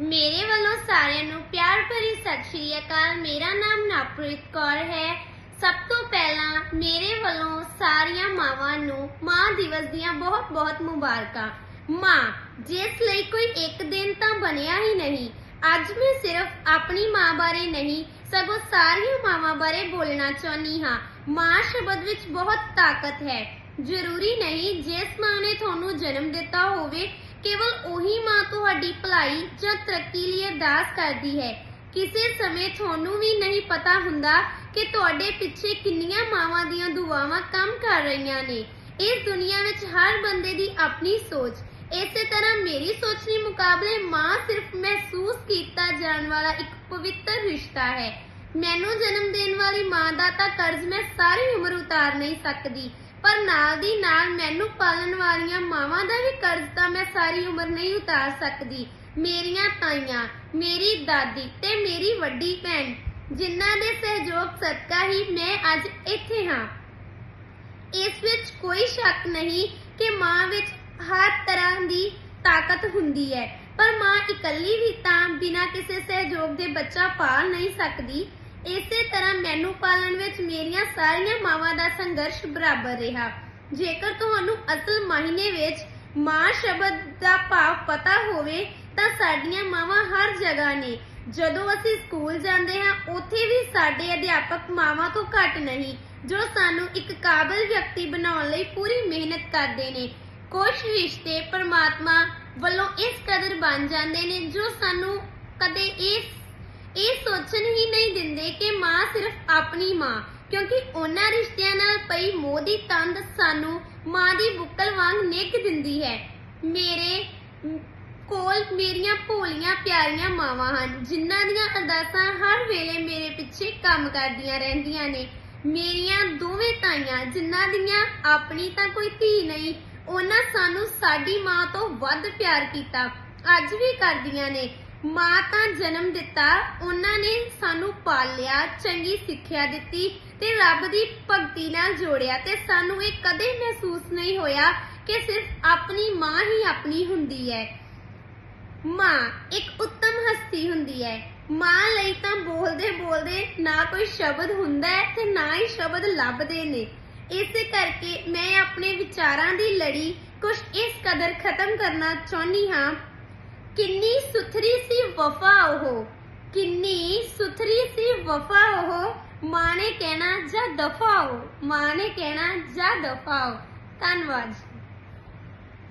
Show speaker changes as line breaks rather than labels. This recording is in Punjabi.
ਮੇਰੇ ਵੱਲੋਂ ਸਾਰਿਆਂ ਨੂੰ ਪਿਆਰ ਭਰੀ ਸਤਿ ਸ਼੍ਰੀ ਅਕਾਲ। ਮੇਰਾ ਨਾਮ ਨਵਪ੍ਰੀਤ ਕੌਰ ਹੈ। ਸਭ ਤੋਂ ਪਹਿਲਾਂ ਮੇਰੇ ਵੱਲੋਂ ਸਾਰੀਆਂ ਮਾਵਾਂ ਨੂੰ ਮਾਂ ਦਿਵਸ ਦੀਆਂ ਬਹੁਤ-ਬਹੁਤ ਮੁਬਾਰਕਾਂ। ਮਾਂ, ਜਿਸ ਲਈ ਕੋਈ ਇੱਕ ਦਿਨ ਤਾਂ ਬਣਿਆ ਹੀ ਨਹੀਂ। ਅੱਜ ਮੈਂ ਸਿਰਫ ਆਪਣੀ ਮਾਂ ਬਾਰੇ ਨਹੀਂ, ਸਗੋਂ ਸਾਰੀਆਂ ਮਾਵਾਂ ਬਾਰੇ ਬੋਲਣਾ ਚਾਹੁੰਦੀ ਹਾਂ। ਮਾਂ ਸ਼ਬਦ ਵਿੱਚ ਬਹੁਤ ਤਾਕਤ ਹੈ। ਜ਼ਰੂਰੀ ਨਹੀਂ ਜਿਸ ਮਾਂ ਨੇ ਤੁਹਾਨੂੰ ਜਨਮ ਦਿੱਤਾ ਹੋਵੇ ਕੇਵਲ ਉਹੀ ਮਾਂ ਤੁਹਾਡੀ ਭਲਾਈ ਜਾਂ ਤਰੱਕੀ ਲਈ ਅਰਦਾਸ ਕਰਦੀ ਹੈ। ਕਿਸੇ ਸਮੇਂ ਤੁਹਾਨੂੰ ਵੀ ਨਹੀਂ ਪਤਾ ਹੁੰਦਾ ਕਿ ਤੁਹਾਡੇ ਪਿੱਛੇ ਕਿੰਨੀਆਂ ਮਾਵਾਂ ਦੀਆਂ ਦੁਆਵਾਂ ਕੰਮ ਕਰ ਰਹੀਆਂ ਨੇ। ਇਸ ਦੁਨੀਆ ਵਿੱਚ ਹਰ ਬੰਦੇ ਦੀ ਆਪਣੀ ਸੋਚ। ਇਸੇ ਤਰ੍ਹਾਂ ਮੇਰੀ ਸੋਚ ਦੇ ਮੁਕਾਬਲੇ ਮਾਂ ਸਿਰਫ ਮਹਿਸੂਸ ਕੀਤਾ ਜਾਣ ਵਾਲਾ ਇੱਕ ਪਵਿੱਤਰ ਰਿਸ਼ਤਾ ਹੈ। ਮੈਨੂੰ ਜਨਮ ਦੇਣ ਵਾਲੀ ਮਾਂ ਦਾ ਤਾਂ ਕਰਜ਼ ਮੈਂ ਸਾਰੀ ਉਮਰ ਉਤਾਰ ਨਹੀਂ ਸਕਦੀ। ਪਰ ਨਾਲ ਦੀ ਨਾਲ ਮੈਨੂੰ ਪਾਲਣ ਵਾਲੀਆਂ ਮਾਵਾਂ ਦਾ ਵੀ ਕਰਜ਼ ਤਾਂ ਮੈਂ ਸਾਰੀ ਉਮਰ ਨਹੀਂ ਉਤਾਰ ਸਕਦੀ। ਮੇਰੀਆਂ ਤਾਈਆਂ, ਮੇਰੀ ਦਾਦੀ ਤੇ ਮੇਰੀ ਵੱਡੀ ਭੈਣ, ਜਿਨ੍ਹਾਂ ਦੇ ਸਹਿਯੋਗ ਸਦਕਾ ਹੀ ਮੈਂ ਅੱਜ ਇੱਥੇ ਹਾਂ। ਇਸ ਵਿੱਚ ਕੋਈ ਸ਼ੱਕ ਨਹੀਂ ਕਿ ਮਾਂ ਵਿੱਚ ਹਰ ਤਰ੍ਹਾਂ ਦੀ ਤਾਕਤ ਹੁੰਦੀ ਹੈ, ਪਰ ਮਾਂ ਇਕੱਲੀ ਵੀ ਤਾਂ ਬਿਨਾਂ ਕਿਸੇ ਸਹਿਯੋਗ ਦੇ ਬੱਚਾ ਪਾਲ ਨਹੀਂ ਸਕਦੀ। ਇਸੇ ਤਰ੍ਹਾਂ ਮੈਨੂੰ ਪਾਲਣ ਵਿੱਚ ਮੇਰੀਆਂ ਸਾਰੀਆਂ ਮਾਵਾਂ ਦਾ ਸੰਘਰਸ਼ ਬਰਾਬਰ ਰਿਹਾ। ਜੇਕਰ ਤੁਹਾਨੂੰ ਅਸਲ ਮਾਇਨੇ ਵਿੱਚ ਮਾਂ ਸ਼ਬਦ ਦਾ ਭਾਵ ਪਤਾ ਹੋਵੇ, ਤਾਂ ਸਾਡੀਆਂ ਮਾਵਾਂ ਹਰ ਜਗ੍ਹਾ ਨੇ। ਜਦੋਂ ਅਸੀਂ ਸਕੂਲ ਜਾਂਦੇ ਹਾਂ, ਉੱਥੇ ਵੀ ਸਾਡੇ ਅਧਿਆਪਕ ਮਾਵਾਂ ਤੋਂ ਘੱਟ ਨਹੀਂ, ਜੋ ਸਾਨੂੰ ਇੱਕ ਕਾਬਿਲ ਵਿਅਕਤੀ ਬਣਾਉਣ ਲਈ ਪੂਰੀ ਮਿਹਨਤ ਕਰਦੇ ਨੇ। ਕੁਝ ਰਿਸ਼ਤੇ ਪਰਮਾਤਮਾ ਵੱਲੋਂ ਇਸ ਕਦਰ ਬਣ ਜਾਂਦੇ ਨੇ, ਜੋ ਸਾਨੂੰ ਕਦੇ ਇਸ ਇਹ ਸੋਚਣ ਹੀ ਨਹੀਂ ਦਿੰਦੇ ਕਿ ਮਾਂ ਸਿਰਫ ਆਪਣੀ ਮਾਂ, ਕਿਉਂਕਿ ਉਹਨਾਂ ਰਿਸ਼ਤਿਆਂ ਨਾਲ ਪਈ ਮੋਹ ਦੀ ਤੰਦ ਸਾਨੂੰ ਮਾਂ ਦੀ ਬੁੱਕਲ ਵਾਂਗ ਨਿੱਕ ਦਿੰਦੀ ਹੈ। ਮੇਰੇ ਕੋਲ ਮੇਰੀਆਂ ਭੋਲੀਆਂ ਪਿਆਰੀਆਂ ਮਾਵਾਂ ਹਨ, ਜਿਨ੍ਹਾਂ ਦੀਆਂ ਅਰਦਾਸਾਂ ਹਰ ਵੇਲੇ ਮੇਰੇ ਪਿੱਛੇ ਕੰਮ ਕਰਦੀਆਂ ਰਹਿੰਦੀਆਂ ਨੇ। ਮੇਰੀਆਂ ਦੋਵੇਂ ਤਾਈਆਂ, ਜਿਨ੍ਹਾਂ ਦੀਆਂ ਆਪਣੀ ਤਾਂ ਕੋਈ ਧੀ ਨਹੀਂ, ਉਹਨਾਂ ਸਾਨੂੰ ਸਾਡੀ ਮਾਂ ਤੋਂ ਵੱਧ ਪਿਆਰ ਕੀਤਾ, ਅੱਜ ਵੀ ਕਰਦੀਆਂ ਨੇ। ਮਾਂ ਤਾਂ ਜਨਮ ਦਿੱਤਾ, ਉਹਨਾਂ ਨੇ ਸਾਨੂੰ ਪਾਲਿਆ, ਚੰਗੀ ਸਿੱਖਿਆ ਦਿੱਤੀ ਤੇ ਰੱਬ ਦੀ ਭਗਤੀ ਨਾਲ ਜੋੜਿਆ ਤੇ ਸਾਨੂੰ ਇਹ ਕਦੇ ਮਹਿਸੂਸ ਨਹੀਂ ਹੋਇਆ ਕਿ ਸਿਰਫ ਆਪਣੀ ਮਾਂ ਹੀ ਆਪਣੀ ਹੁੰਦੀ ਹੈ। ਮਾਂ ਇੱਕ ਉੱਤਮ ਹਸਤੀ ਹੁੰਦੀ ਹੈ। ਮਾਂ ਲਈ ਤਾਂ ਬੋਲਦੇ ਬੋਲਦੇ ਨਾ ਕੋਈ ਸ਼ਬਦ ਹੁੰਦਾ ਹੈ ਤੇ ਨਾ ਹੀ ਸ਼ਬਦ ਲੱਭਦੇ ਨੇ। ਇਸੇ ਕਰਕੇ ਮੈਂ ਆਪਣੇ ਵਿਚਾਰਾਂ ਦੀ ਲੜੀ ਕੁਝ ਇਸ ਕਦਰ ਖਤਮ ਕਰਨਾ ਚਾਹੁੰਦੀ ਹਾਂ। ਕਿੰਨੀ ਸੁਥਰੀ ਸੀ ਵਫਾ ਉਹ ਕਿੰਨੀ ਸੁਥਰੀ ਸੀ ਵਫਾ ਉਹ ਮਾਂ ਨੇ ਕਹਿਣਾ ਜਾਂ ਦਫਾ ਹੋ ਮਾਂ ਨੇ